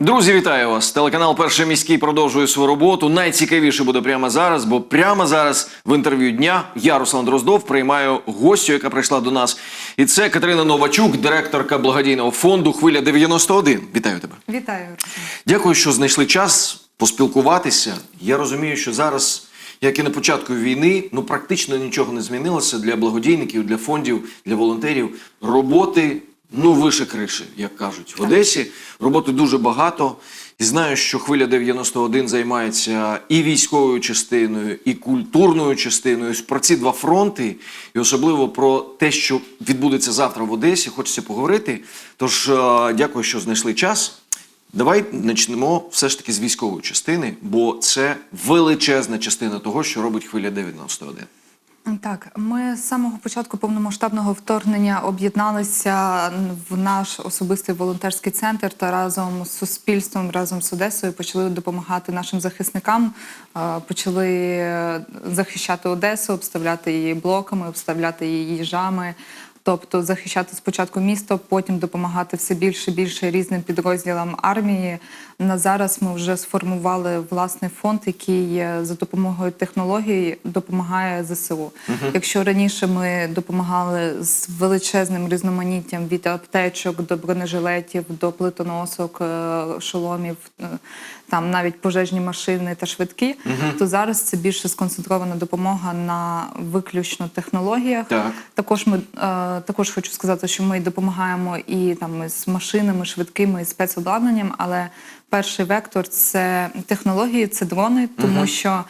Друзі, вітаю вас! Телеканал Перший міський продовжує свою роботу. Найцікавіше буде прямо зараз, бо прямо зараз в інтерв'ю дня я, Руслан Дроздов, приймаю гостю, яка прийшла до нас. І це Катерина Новачук, директорка благодійного фонду Хвиля 91. Вітаю тебе. Вітаю. Руслан. Дякую, що знайшли час поспілкуватися. Я розумію, що зараз, як і на початку війни, ну практично нічого не змінилося для благодійників, для фондів, для волонтерів. Роботи ну вище криші, як кажуть, в Одесі. Роботи дуже багато. І знаю, що хвиля 91 займається і військовою частиною, і культурною частиною. Про ці два фронти, і особливо про те, що відбудеться завтра в Одесі, хочеться поговорити. Тож е, дякую, що знайшли час. Давай почнемо все ж таки з військової частини, бо це величезна частина того, що робить хвиля 91. Так, ми з самого початку повномасштабного вторгнення об'єдналися в наш особистий волонтерський центр та разом з суспільством, разом з Одесою почали допомагати нашим захисникам. Почали захищати Одесу, обставляти її блоками, обставляти її їжами. Тобто захищати спочатку місто, потім допомагати все більше і більше різним підрозділам армії. На зараз ми вже сформували власний фонд, який е, за допомогою технологій допомагає ЗСУ. Якщо раніше ми допомагали з величезним різноманіттям від аптечок до бронежилетів, до плитоносок, е, шоломів, е, там навіть пожежні машини та швидкі, то зараз це більше сконцентрована допомога на виключно технологіях. Так. Також ми е, також хочу сказати, що ми допомагаємо і там з машинами, швидкими і спецобладнанням. Але перший вектор це технології, це дрони, тому що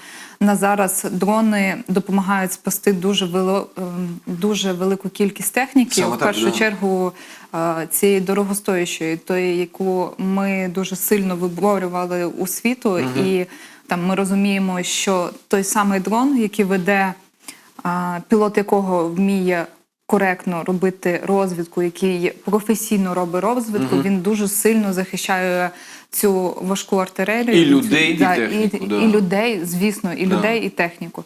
на зараз дрони допомагають спасти дуже вело, ем, дуже велику кількість техніки. Саме в так, першу да. чергу е, цієї дорогостоящої, тої, яку ми дуже сильно виборювали у світу, і там ми розуміємо, що той самий дрон, який веде пілот якого вміє коректно робити розвідку, який професійно робить розвідку, він дуже сильно захищає цю важку артилерію. І людей, і Да, техніку, і, да. і людей, звісно, і Да. людей, і техніку.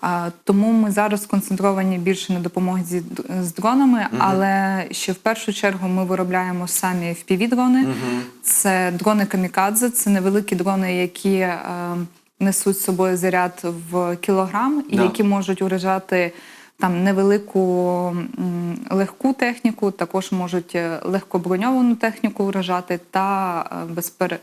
А, тому ми зараз сконцентровані більше на допомозі з дронами, але ще в першу чергу ми виробляємо самі FPV-дрони. Це дрони камікадзе, це невеликі дрони, які е, несуть з собою заряд в кілограм, і Да. які можуть уражати там невелику легку техніку, також можуть е, легкоброньовану техніку уражати та е, безпер... е,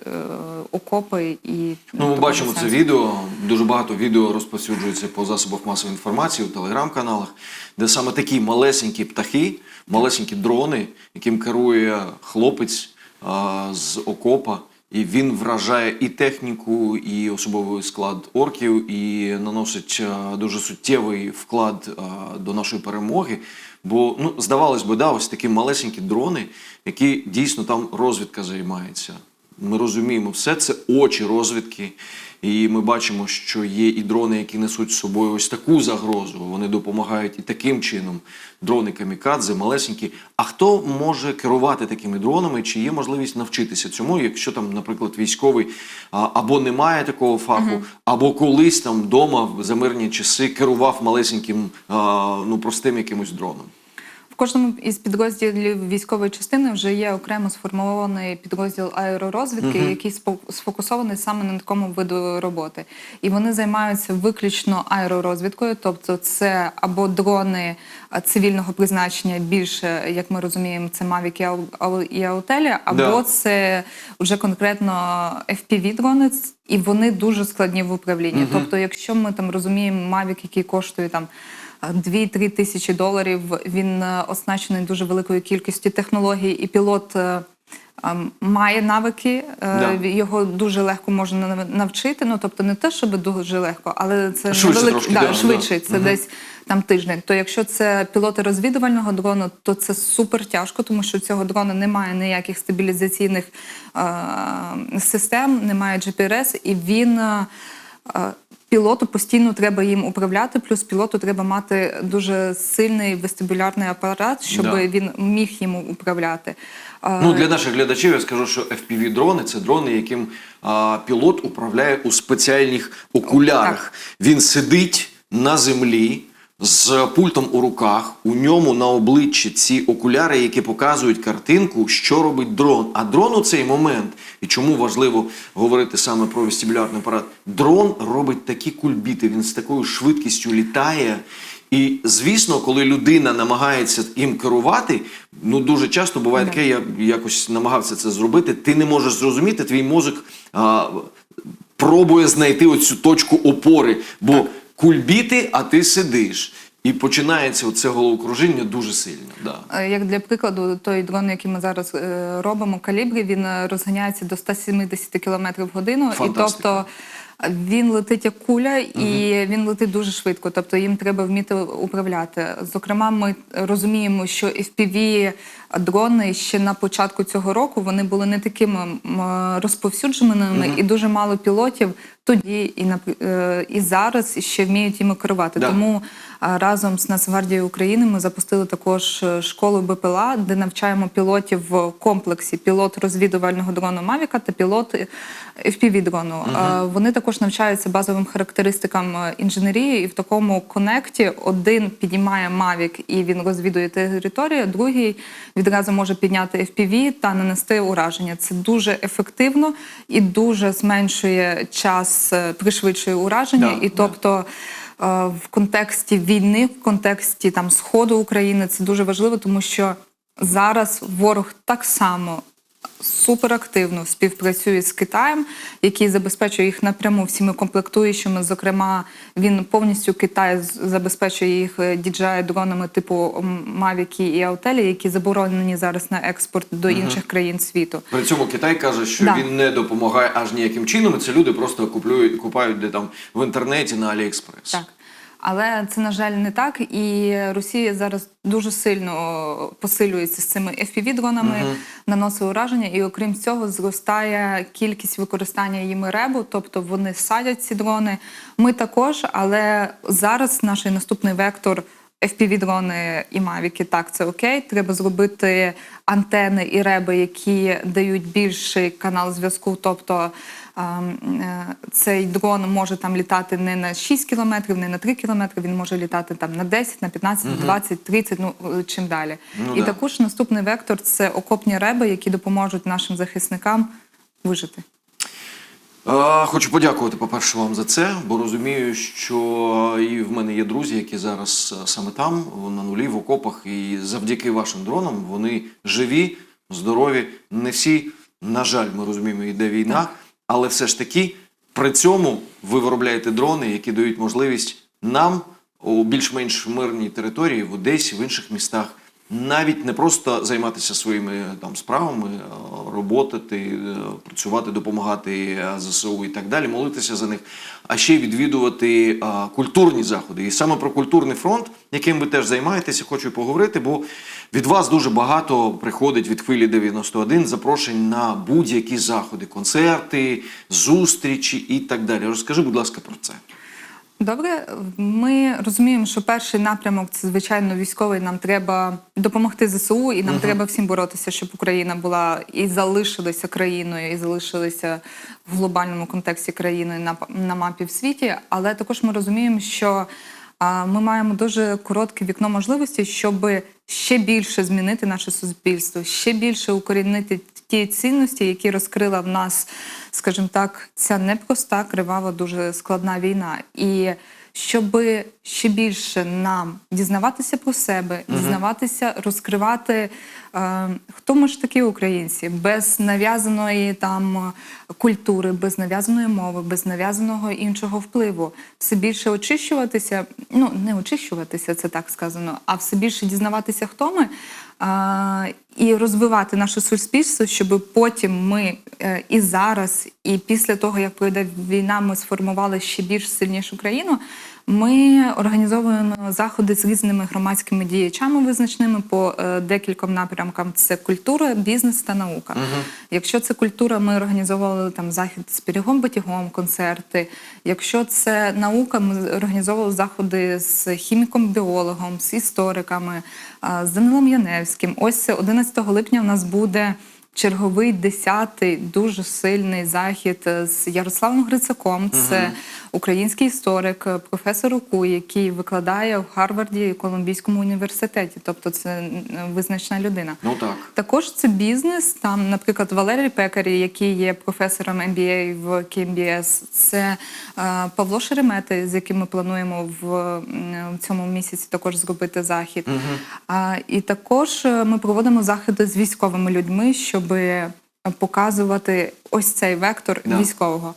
окопи і Ну, ми бачимо це відео. Дуже багато відео розповсюджується по засобах масової інформації, в телеграм-каналах, де саме такі малесенькі птахи, малесенькі дрони, яким керує хлопець а, з окопа. І він вражає і техніку, і особовий склад орків, і наносить а, дуже суттєвий вклад а, до нашої перемоги. Бо ну здавалось би, да, ось такі малесенькі дрони, які дійсно там розвідка займається. Ми розуміємо, все це очі розвідки, і ми бачимо, що є і дрони, які несуть з собою ось таку загрозу. Вони допомагають і таким чином. Дрони камікадзе, малесенькі. А хто може керувати такими дронами? Чи є можливість навчитися цьому, якщо там, наприклад, військовий або не має такого фаху, або колись там вдома в замирні часи керував малесеньким, ну простим якимось дроном? В кожному із підрозділів військової частини вже є окремо сформований підрозділ аеророзвідки, який спо- сфокусований саме на такому виду роботи. І вони займаються виключно аеророзвідкою, тобто це або дрони цивільного призначення, більше, як ми розуміємо, це Mavic і Ау- Ау- і Аутелі, або Да. це вже конкретно FPV-дрони, і вони дуже складні в управлінні. Тобто, якщо ми там розуміємо Mavic, який коштує там. 2-3 тисячі доларів. Він е, оснащений дуже великою кількістю технологій, і пілот е, ем, має навики. е, Да. Його дуже легко можна навчити. Ну тобто не те, щоб дуже легко, але це Швидше невелик- трошки, да, да, швидше. да. Це десь там тиждень. То якщо це пілоти розвідувального дрону, то це супер тяжко, тому що цього дрона немає ніяких стабілізаційних е, систем, немає GPS, і він. е, Пілоту постійно треба їм управляти, плюс пілоту треба мати дуже сильний вестибулярний апарат, щоб Да. він міг їм управляти. Ну для наших глядачів я скажу, що fpv дрони це дрони, яким а, пілот управляє у спеціальних окулярах. Він сидить на землі. З пультом у руках, у ньому на обличчі ці окуляри, які показують картинку, що робить дрон. А дрон у цей момент, і чому важливо говорити саме про вестибулярний апарат, дрон робить такі кульбіти, він з такою швидкістю літає. І звісно, коли людина намагається їм керувати, ну дуже часто буває таке, я якось намагався це зробити. Ти не можеш зрозуміти, твій мозок а, пробує знайти оцю точку опори, бо кульбіти, а ти сидиш. І починається це головокружіння дуже сильно. Да. Е, Як для прикладу, той дрон, який ми зараз е, робимо, калібрі, він е, розганяється до 170 км в годину. І тобто він летить як куля, і він летить дуже швидко. Тобто їм треба вміти управляти. Зокрема, ми розуміємо, що FPV дрони ще на початку цього року вони були не такими розповсюдженими, розповсюдженими, і дуже мало пілотів тоді і на е, і зараз ще вміють їм керувати. Да. Тому разом з Нацгвардією України ми запустили також е, школу БПЛА, де навчаємо пілотів в комплексі пілот розвідувального дрону Мавіка та пілот fpv дрону. А, Вони також навчаються базовим характеристикам е, інженерії, і в такому конекті один підіймає Мавік і він розвідує територію, другий відразу може підняти FPV та нанести ураження. Це дуже ефективно і дуже зменшує час, е, пришвидшує ураження. Да, і тобто е, в контексті війни, в контексті там сходу України. Це дуже важливо, тому що зараз ворог так само суперактивно співпрацює з Китаєм, який забезпечує їх напряму всіми комплектуючими. Зокрема, він повністю Китай забезпечує їх DJI дронами типу Mavic і Аутелі, які заборонені зараз на експорт до інших країн світу. При цьому Китай каже, що Да. він не допомагає аж ніяким чином. Це люди просто куплюють, купають де там в інтернеті на Аліекспрес. Так. Але це, на жаль, не так. І Росія зараз дуже сильно посилюється з цими FPV-дронами, наносить ураження. І окрім цього, зростає кількість використання їми ребу, тобто вони садять ці дрони. Ми також, але зараз наш наступний вектор. FPV-дрони і мавіки, так, це окей. Треба зробити антени і реби, які дають більший канал зв'язку. Тобто цей дрон може там літати не на 6 кілометрів, не на 3 кілометри, він може літати там на 10, на 15, на 20, 30, ну е, чим далі. Ну і да. також наступний вектор це окопні реби, які допоможуть нашим захисникам вижити. Е, Хочу подякувати, по-перше, вам за це, бо розумію, що і в мене є друзі, які зараз е, саме там, на нулі, в окопах, і завдяки вашим дронам вони живі, здорові. Не всі, на жаль, ми розуміємо, йде війна, але все ж таки при цьому ви виробляєте дрони, які дають можливість нам у більш-менш мирній території, в Одесі, в інших містах. Навіть не просто займатися своїми там справами, е, роботати, е, працювати, допомагати ЗСУ і так далі, молитися за них, а ще й відвідувати культурні заходи. І саме про культурний фронт, яким ви теж займаєтеся, хочу поговорити, бо від вас дуже багато приходить від хвилі 91 запрошень на будь-які заходи, концерти, зустрічі і так далі. Розкажи, будь ласка, про це. Добре, ми розуміємо, що перший напрямок це звичайно військовий. Нам треба допомогти ЗСУ, і нам треба всім боротися, щоб Україна була і залишилася країною, і залишилася в глобальному контексті країною на, на мапі в світі. Але також ми розуміємо, що а, ми маємо дуже коротке вікно можливості, щоб ще більше змінити наше суспільство, ще більше укорінити ті цінності, які розкрила в нас, скажімо так, ця непроста, кривава, дуже складна війна. І щоб ще більше нам дізнаватися про себе, дізнаватися, розкривати, е, хто ми ж такі українці, без нав'язаної там культури, без нав'язаної мови, без нав'язаного іншого впливу, все більше очищуватися, ну не очищуватися, це так сказано, а все більше дізнаватися, хто ми. І розвивати наше суспільство, щоб потім ми е, і зараз, і після того, як пройде війна, ми сформували ще більш сильнішу країну. Ми організовуємо заходи з різними громадськими діячами визначними по е, декільком напрямкам: це культура, бізнес та наука. Якщо це культура, ми організовували там захід з пирігом батігом, концерти. Якщо це наука, ми організовували заходи з хіміком, біологом, з істориками, з Данилом Яневським. Ось 11 липня у нас буде черговий десятий дуже сильний захід з Ярославом Грицаком. Це український історик, професор УКУ, який викладає в Гарварді і Колумбійському університеті. Тобто це визначна людина. Ну так. Також це бізнес. Там, наприклад, Валерій Пекарі, який є професором MBA в KMBS, це е, Павло Шеремета, з яким ми плануємо в, в цьому місяці також зробити захід. А, і також е, ми проводимо заходи з військовими людьми, щоб показувати ось цей вектор Да. військового.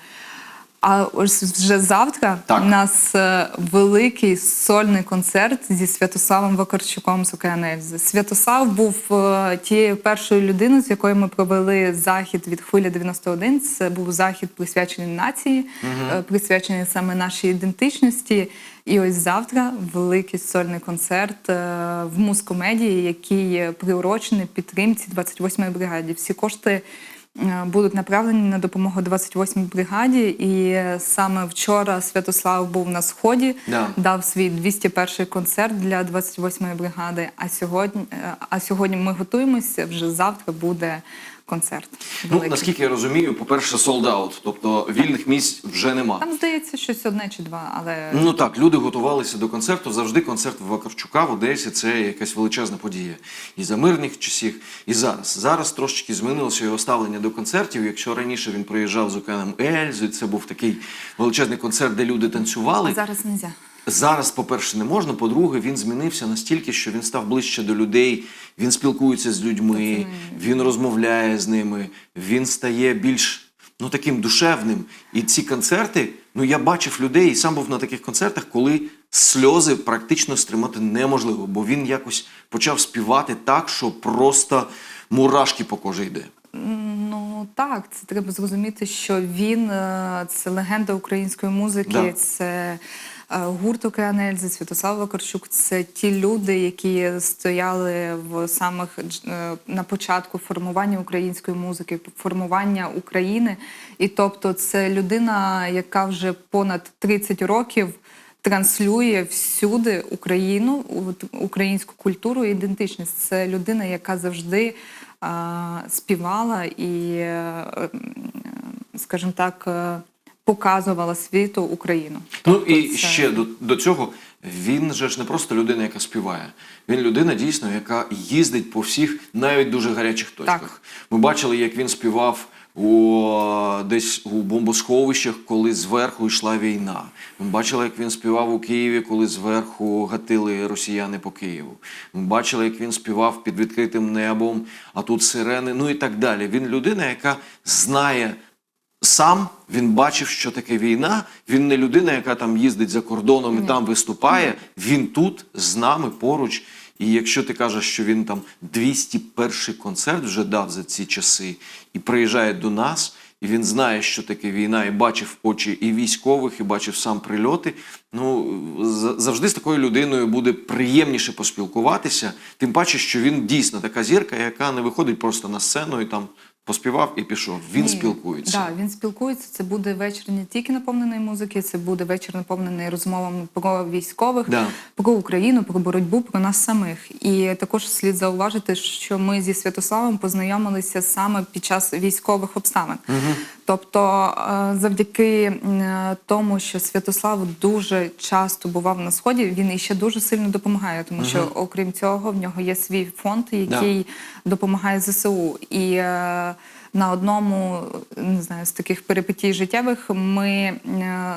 А ось вже завтра Так. у нас е, великий сольний концерт зі Святославом Вакарчуком з Океанельзи. Святослав був е, тією першою людиною, з якою ми провели захід від хвилі 91. Це був захід присвячений нації, е, присвячений саме нашій ідентичності. І ось завтра великий сольний концерт в мускомедії, який приурочений підтримці 28-ї бригаді. Всі кошти будуть направлені на допомогу 28-й бригаді. І е, саме вчора Святослав був на сході, Да. дав свій 201-й концерт для 28-ї бригади. А сьогодні, е, а сьогодні ми готуємося. Вже завтра буде концерт. Ну, наскільки я розумію, по-перше, sold-out, тобто вільних місць вже нема. Там здається щось одне чи два, але Ну так, люди готувалися до концерту. Завжди концерт Вакарчука в Одесі це якась величезна подія. І за мирних часів, і зараз. Зараз трошечки змінилося його ставлення до концертів. Якщо раніше він приїжджав з океаном Ельзу, це був такий величезний концерт, де люди танцювали. зараз не можна. Зараз, по-перше, не можна. По-друге, він змінився настільки, що він став ближче до людей, він спілкується з людьми, він розмовляє з ними, він стає більш ну таким душевним. І ці концерти, ну я бачив людей і сам був на таких концертах, коли сльози практично стримати неможливо, бо він якось почав співати так, що просто мурашки по кожі йде. Ну так, це треба зрозуміти, що він е, це легенда української музики, Да. це гурт Океанельзи, Святослав Вакарчук. Це ті люди, які стояли в самих е, на початку формування української музики, формування України. І тобто, це людина, яка вже понад 30 років. Транслює всюди Україну, українську культуру і ідентичність. Це людина, яка завжди співала і, е, скажімо так, е, показувала світу Україну. Ну Тобто і це- ще до, до цього він же ж не просто людина, яка співає. Він людина дійсно, яка їздить по всіх навіть дуже гарячих точках. Так. Ми бачили, як він співав у десь у бомбосховищах, коли зверху йшла війна. Ми бачили, як він співав у Києві, коли зверху гатили росіяни по Києву. Ми бачили, як він співав під відкритим небом, а тут сирени, ну і так далі. Він людина, яка знає сам він бачив, що таке війна. Він не людина, яка там їздить за кордоном і там виступає. Він тут з нами поруч. І якщо ти кажеш, що він там 201 концерт вже дав за ці часи і приїжджає до нас, і він знає, що таке війна, і бачив очі і військових, і бачив сам прильоти. Ну за- завжди з такою людиною буде приємніше поспілкуватися. Тим паче, що він дійсно така зірка, яка не виходить просто на сцену і там поспівав і пішов. Він Ні. спілкується. Да, він спілкується. Це буде вечір не тільки наповнений музики, це буде вечір наповнений розмовами про військових, Да. про Україну, про боротьбу, про нас самих. І також слід зауважити, що ми зі Святославом познайомилися саме під час військових обставин. Тобто, е, завдяки тому, що Святослав дуже часто бував на сході, він іще дуже сильно допомагає, тому що окрім цього в нього є свій фонд, який допомагає ЗСУ. І е, на одному не знаю з таких перипетій життєвих ми е,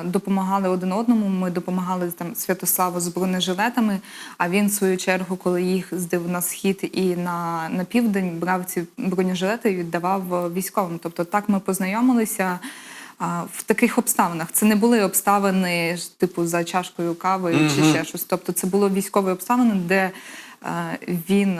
допомагали один одному. Ми допомагали там Святославу з бронежилетами. А він, в свою чергу, коли їздив на схід і на, на південь, брав ці бронежилети і віддавав е, військовим. Тобто так ми познайомилися. В таких обставинах це не були обставини типу за чашкою кави чи ще щось. Тобто це були військові обставини, де е, він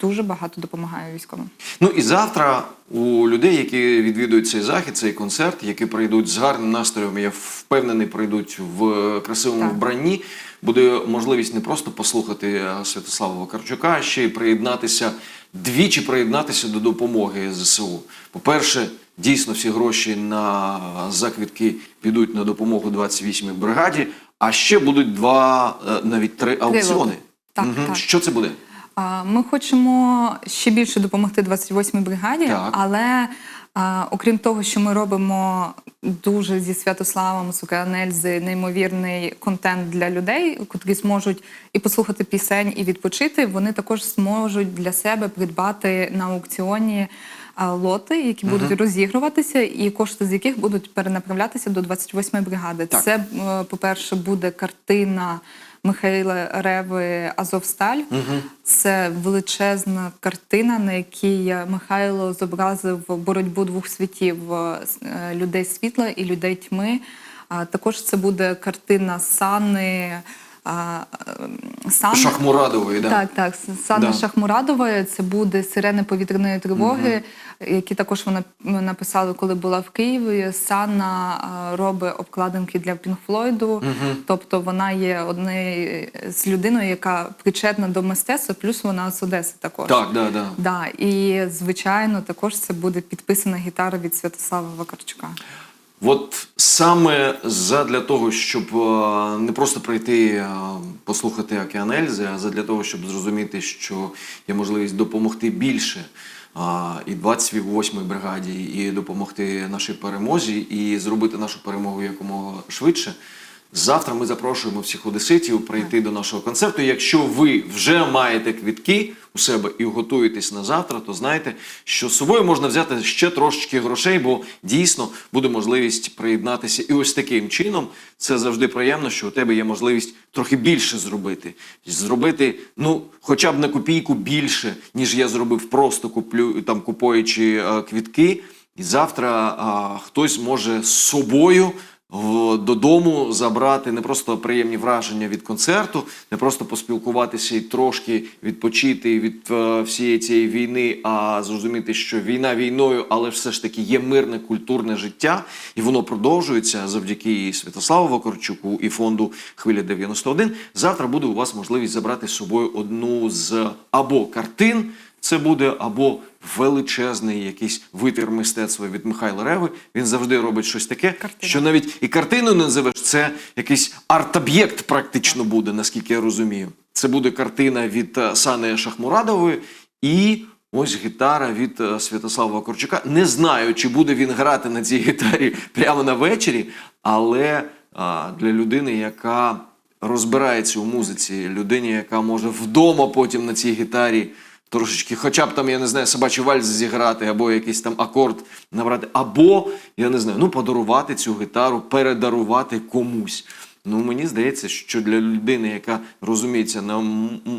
дуже багато допомагає військовим. Ну і завтра у людей, які відвідують цей захід, цей концерт, які прийдуть з гарним настроєм, я впевнений, прийдуть в красивому Так. вбранні. Буде можливість не просто послухати е, Святослава Вакарчука, а ще й приєднатися двічі приєднатися до допомоги ЗСУ. По-перше, дійсно всі гроші на заквітки підуть на допомогу 28-й бригаді. А ще будуть два, е, навіть три аукціони. Так, Мгм. так. Що це буде? Ми хочемо ще більше допомогти 28-й бригаді, Так. але а, окрім того, що ми робимо дуже зі Святославом Суканельзи неймовірний контент для людей, котрі зможуть і послухати пісень, і відпочити, вони також зможуть для себе придбати на аукціоні. Лоти, які будуть розігруватися, і кошти з яких будуть перенаправлятися до 28-ї бригади. Так. Це, е, по-перше, буде картина Михайла Реви Азовсталь. Це величезна картина, на якій Михайло зобразив боротьбу двох світів е, людей світла і людей тьми. Також це буде картина Сани. А, е, Шахмурадової, да. Так, так. Санна Да. Шахмурадова, це буде сирени повітряної тривоги, які також вона написала, коли була в Києві. Санна а, робить обкладинки для Пінк Флойду. Тобто вона є однією з людиною, яка причетна до мистецтва, плюс вона з Одеси також. Так, да, да. Да, і звичайно, також це буде підписана гітара від Святослава Вакарчука. От саме задля того, щоб е, не просто прийти е, послухати Океанельзи, а задля того, щоб зрозуміти, що є можливість допомогти більше і 28-й бригаді, і допомогти нашій перемозі, і зробити нашу перемогу якомога швидше. Завтра ми запрошуємо всіх одеситів прийти до нашого концерту. Якщо ви вже маєте квітки у себе і готуєтесь на завтра, то знайте, що з собою можна взяти ще трошечки грошей, бо дійсно буде можливість приєднатися. І ось таким чином це завжди приємно, що у тебе є можливість трохи більше зробити. Зробити, ну, хоча б на копійку більше, ніж я зробив, просто куплю там купуючи е, квітки. І завтра а, хтось може з собою додому забрати не просто приємні враження від концерту, не просто поспілкуватися і трошки відпочити від е, всієї цієї війни, а зрозуміти, що війна війною, але все ж таки є мирне культурне життя, і воно продовжується завдяки Святославу Вакарчуку і фонду Хвиля 91. Завтра буде у вас можливість забрати з собою одну з або картин. Це буде або величезний якийсь витвір мистецтва від Михайла Реви. Він завжди робить щось таке, Картина. що навіть і картину не називеш, це якийсь арт-об'єкт практично буде, наскільки я розумію. Це буде картина від е, Сани Шахмурадової і ось гітара від е, Святослава Вакарчука. Не знаю, чи буде він грати на цій гітарі прямо на вечері, але а, для людини, яка розбирається у музиці, людині, яка може вдома потім на цій гітарі трошечки, хоча б там, я не знаю, собачий вальс зіграти, або якийсь там акорд набрати, або, я не знаю, ну подарувати цю гітару, передарувати комусь. Ну, мені здається, що для людини, яка розуміється на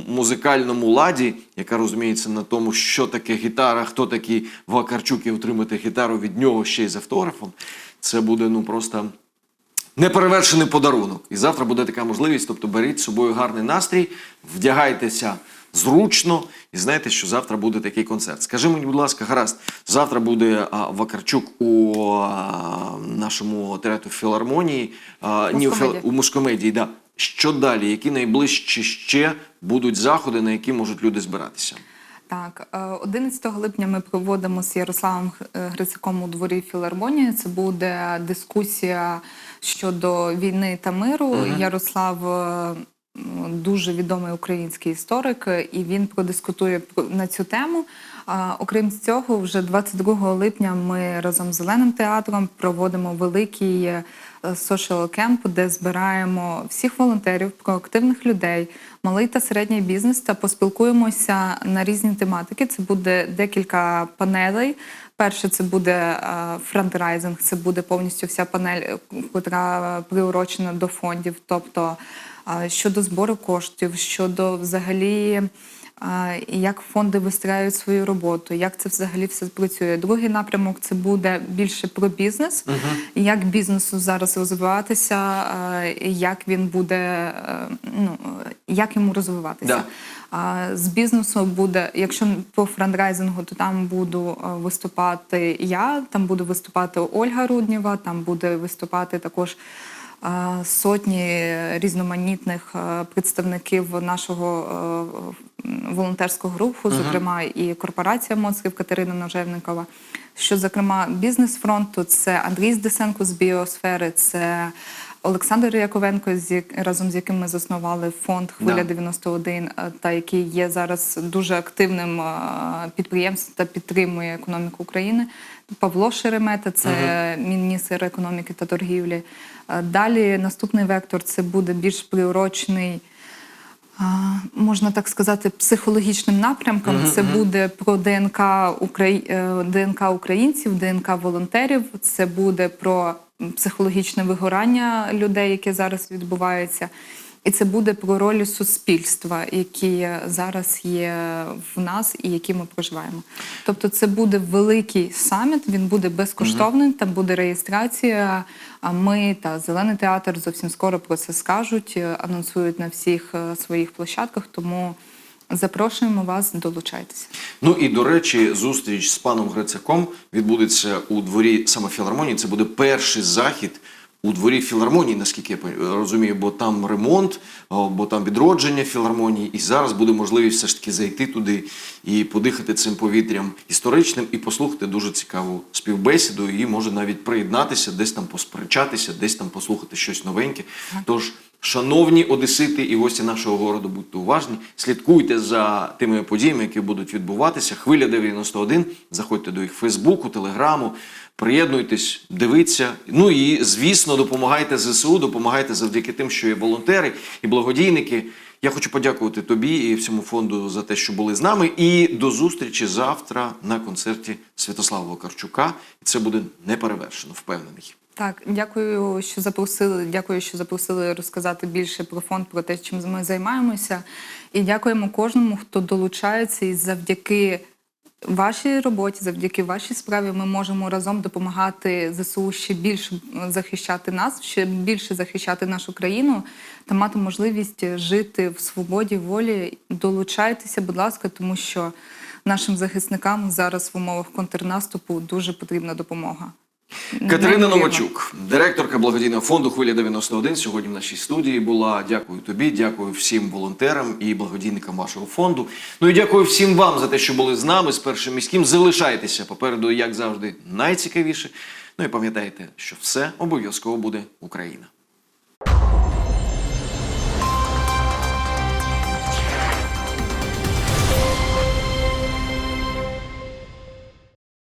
музикальному ладі, яка розуміється на тому, що таке гітара, хто такий Вакарчук і отримати гітару від нього ще й з автографом, це буде ну просто неперевершений подарунок. І завтра буде така можливість. Тобто беріть з собою гарний настрій, вдягайтеся зручно і знаєте, що завтра буде такий концерт. Скажи мені, будь ласка, гаразд, завтра буде а, Вакарчук у а, нашому театру філармонії, а, ні, у, філ- у мускомедії. Да. Що далі? Які найближчі ще будуть заходи, на які можуть люди збиратися? Так, е, 11 липня ми проводимо з Ярославом е, у дворі філармонії. Це буде дискусія щодо війни та миру. Ярослав е, дуже відомий український історик, е, і він продискутує про- на цю тему. Окрім цього, вже 22 липня ми разом з Зеленим театром проводимо великий е, social camp, де збираємо всіх волонтерів, проактивних людей, малий та середній бізнес та поспілкуємося на різні тематики. Це буде декілька панелей. Перше, це буде е, франдрайзинг, це буде повністю вся панель, е, яка приурочена до фондів, тобто е, щодо збору коштів, щодо взагалі. як фонди вистраюють свою роботу, як це взагалі все працює. Другий напрямок це буде більше про бізнес, і як бізнесу зараз розвиватися, як він буде, е, ну як йому розвиватися. А, З бізнесу буде, якщо по франдрайзингу, то там буду е, виступати я, там буде виступати Ольга Руднєва, там буде виступати також сотні різноманітних е, представників нашого е, волонтерського руху, зокрема і корпорація монстрів Катерина Ножевникова. Що, зокрема, бізнес фронту це Андрій Здесенко з біосфери, це Олександр Яковенко, разом з яким ми заснували фонд Хвиля Да. 91, е, та який є зараз дуже активним е, підприємством та підтримує економіку України. Павло Шеремета, це міністр економіки та торгівлі. Е, Далі наступний вектор це буде більш приурочений. Можна так сказати, психологічним напрямком. Це буде про ДНК, Украї... е, ДНК українців, ДНК волонтерів. Це буде про психологічне вигорання людей, яке зараз відбувається. І це буде про роль суспільства, які зараз є в нас і які ми проживаємо. Тобто, це буде великий саміт, він буде безкоштовний, там буде реєстрація. А ми та зелений театр зовсім скоро про це скажуть, анонсують на всіх е, своїх площадках. Тому запрошуємо вас, долучайтеся. Ну і до речі, зустріч з паном Грицаком відбудеться у дворі саме філармонії. Це буде перший захід. У дворі філармонії, наскільки я розумію, бо там ремонт, бо там відродження філармонії, і зараз буде можливість все ж таки зайти туди і подихати цим повітрям історичним і послухати дуже цікаву співбесіду. І може навіть приєднатися, десь там посперечатися, десь там послухати щось новеньке. Тож, шановні одесити і гості нашого городу, будьте уважні, слідкуйте за тими подіями, які будуть відбуватися. Хвиля 91, заходьте до їх Фейсбуку, Телеграму. Приєднуйтесь, дивіться. Ну і звісно, допомагайте ЗСУ, допомагайте завдяки тим, що є волонтери і благодійники. Я хочу подякувати тобі і всьому фонду за те, що були з нами. І до зустрічі завтра на концерті Святослава Вакарчука. І це буде неперевершено, впевнений. Так, дякую, що запросили. Дякую, що запросили розказати більше про фонд, про те, чим ми займаємося. І дякуємо кожному, хто долучається, і завдяки вашій роботі, завдяки вашій справі, ми можемо разом допомагати ЗСУ ще більше захищати нас, ще більше захищати нашу країну та мати можливість жити в свободі, волі. Долучайтеся, будь ласка, тому що нашим захисникам зараз в умовах контрнаступу дуже потрібна допомога. Катерина Новачук, директорка благодійного фонду Хвиля 91 сьогодні в нашій студії була. Дякую тобі, дякую всім волонтерам і благодійникам вашого фонду. Ну і дякую всім вам за те, що були з нами з першим міським. Залишайтеся попереду, як завжди, найцікавіше. Ну і пам'ятайте, що все обов'язково буде Україна.